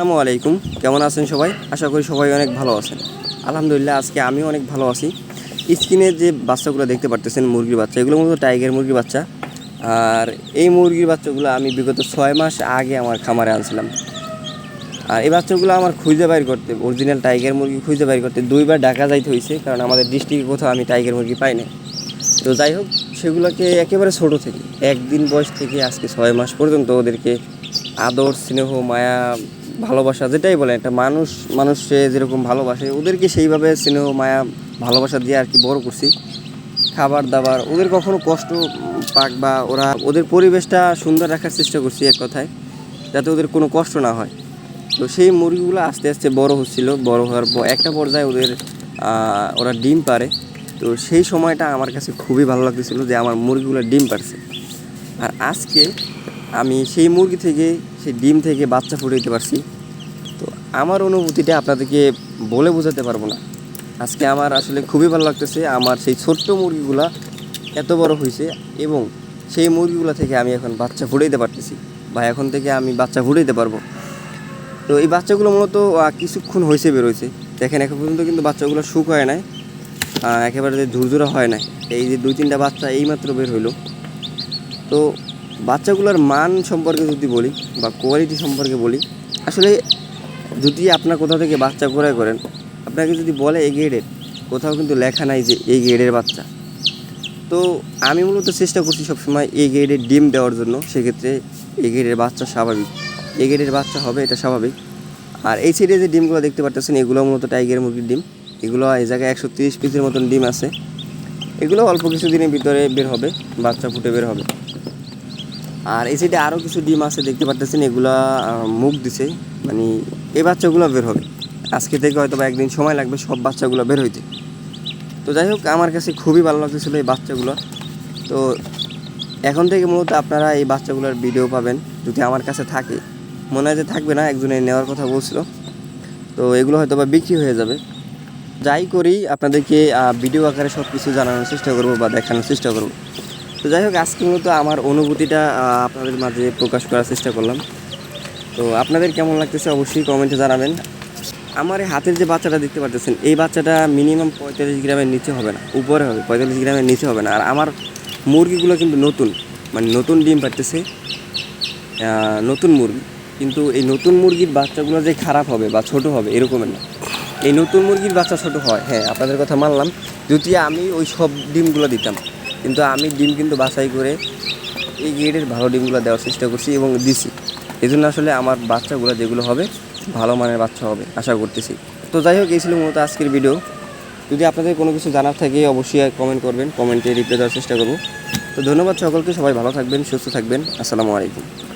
আসসালামু আলাইকুম। কেমন আছেন সবাই? আশা করি সবাই অনেক ভালো আছেন। আলহামদুলিল্লাহ, আজকে আমিও অনেক ভালো আছি। স্ক্রিনে যে বাচ্চাগুলো দেখতে পারতেছেন, মুরগির বাচ্চা, এগুলো মূলত টাইগার মুরগির বাচ্চা। আর এই মুরগির বাচ্চাগুলো আমি বিগত ছয় মাস আগে আমার খামারে আনছিলাম। আর এই বাচ্চাগুলো আমার খুঁজে বাইর করতে অরিজিনাল টাইগার মুরগি খুঁজে বাইর করতে দুইবার ডাকা যাইতে হয়েছে কারণ আমাদের ডিস্ট্রিক্টে কোথাও আমি টাইগার মুরগি পাই না তো যাই হোক, সেগুলোকে একেবারে ছোট থেকে, একদিন বয়স থেকে আজকে ছয় মাস পর্যন্ত ওদেরকে আদর, স্নেহ, মায়া ভালোবাসা, যেটাই বলে একটা মানুষ মানুষে যেরকম ভালোবাসে, ওদেরকে সেইভাবে স্নেহ, মায়া, ভালোবাসা দিয়ে আর কি বড় করছি। খাবার দাবার, ওদের কখনো কষ্ট পাক বা ওরা, ওদের পরিবেশটা সুন্দর রাখার চেষ্টা করছি এক কথায়, যাতে ওদের কোনো কষ্ট না হয়। তো সেই মুরগিগুলো আস্তে আস্তে বড় হচ্ছিল, বড় হওয়ার পর একটা পর্যায়ে ওদের ওরা ডিম পারে তো সেই সময়টা আমার কাছে খুবই ভালো লাগতেছিল যে আমার মুরগিগুলো ডিম পারছে আর আজকে আমি সেই মুরগি থেকে, সেই ডিম থেকে বাচ্চা ফুটাইতে পারছি। তো আমার অনুভূতিটা আপনাদেরকে বলে বোঝাতে পারব না। আজকে আমার আসলে খুবই ভালো লাগতেছে, আমার সেই ছোট্ট মুরগিগুলা এত বড় হয়েছে এবং সেই মুরগিগুলো থেকে আমি এখন বাচ্চা ফুটাইতে পারতেছি বা এখন থেকে আমি বাচ্চা ফুটাইতে পারব। তো এই বাচ্চাগুলো মূলত কিছুক্ষণ হয়েছে বেরোইছে। দেখেন, এখন পর্যন্ত কিন্তু বাচ্চাগুলো শুক হয় নাই একেবারে ঝুরঝুরা হয় নাই। এই যে দুই তিনটা বাচ্চা এইমাত্র বের হইল। তো বাচ্চাগুলোর মান সম্পর্কে যদি বলি বা কোয়ালিটি সম্পর্কে বলি, আসলে যদি আপনার কোথাও থেকে বাচ্চা ক্রয় করেন, আপনাকে যদি বলে এই গ্রেডের কোথাও কিন্তু লেখা নাই যে এই গ্রেডের বাচ্চা। তো আমি মূলত চেষ্টা করছি সবসময় এই গ্রেডের ডিম দেওয়ার জন্য, সেক্ষেত্রে এই গ্রেডের বাচ্চা স্বাভাবিক। এই গ্রেডের বাচ্চা হবে, এটা স্বাভাবিক। আর এই সাইডে যে ডিমগুলো দেখতে পাচ্ছেন এগুলো মূলত টাইগার মুরগির ডিম। এগুলো এই জায়গায় একশো তিরিশ পিসের মতন ডিম আছে। এগুলো অল্প কিছু দিনের ভিতরে বের হবে, বাচ্চা ফুটে বের হবে। আর এই সাইডে আরও কিছু ডিম আছে, দেখতে পাচ্ছেন এগুলা মুখ দিছে। মানে এই বাচ্চাগুলো বের হবে। আজকে থেকে হয়তো বা একদিন সময় লাগবে সব বাচ্চাগুলো বের হইতে। তো যাই হোক, আমার কাছে খুবই ভালো লাগতেছিলো এই বাচ্চাগুলো। তো এখন থেকে মূলত আপনারা এই বাচ্চাগুলোর ভিডিও পাবেন, যদি আমার কাছে থাকে। মনে হয় যে থাকবে না, একজনে নেওয়ার কথা বলছিল। তো এগুলো হয়তো বা বিক্রি হয়ে যাবে। যাই করি, আপনাদেরকে ভিডিও আকারে সব কিছু জানানোর চেষ্টা করব বা দেখানোর চেষ্টা করব। তো যাই হোক আজকে মূলত আমার অনুভূতিটা আপনাদের মাঝে প্রকাশ করার চেষ্টা করলাম। তো আপনাদের কেমন লাগতেছে অবশ্যই কমেন্টে জানাবেন। আমার হাতের যে বাচ্চাটা দেখতে পাচ্ছেন এই বাচ্চাটা মিনিমাম পঁয়তাল্লিশ গ্রামের নিচে হবে না উপরে হবে পঁয়তাল্লিশ গ্রামের নিচে হবে না। আর আমার মুরগিগুলো কিন্তু নতুন মানে নতুন ডিম আহ, নতুন মুরগি। কিন্তু এই নতুন মুরগির বাচ্চাগুলো যে খারাপ হবে বা ছোট হবে এরকমের না। এই নতুন মুরগির বাচ্চা ছোট হয় হ্যাঁ আপনাদের কথা মানলাম। যদি আমি ওই সব ডিমগুলো দিতাম। কিন্তু আমি ডিম কিন্তু বাছাই করে এই গ্রেডের ভালো ডিমগুলো দেওয়ার চেষ্টা করছি এবং দিছি। এই জন্য আসলে আমার বাচ্চাগুলো যেগুলো হবে, ভালো মানের বাচ্চা হবে, আশা করতেছি। তো যাই হোক, এই ছিল মূলত আজকের ভিডিও যদি আপনাদের কোনো কিছু জানার থাকে, অবশ্যই কমেন্ট করবেন কমেন্টে রিপ্লাই দেওয়ার চেষ্টা করব। তো ধন্যবাদ সকলকে, সবাই ভালো থাকবেন, সুস্থ থাকবেন। আসসালামু আলাইকুম।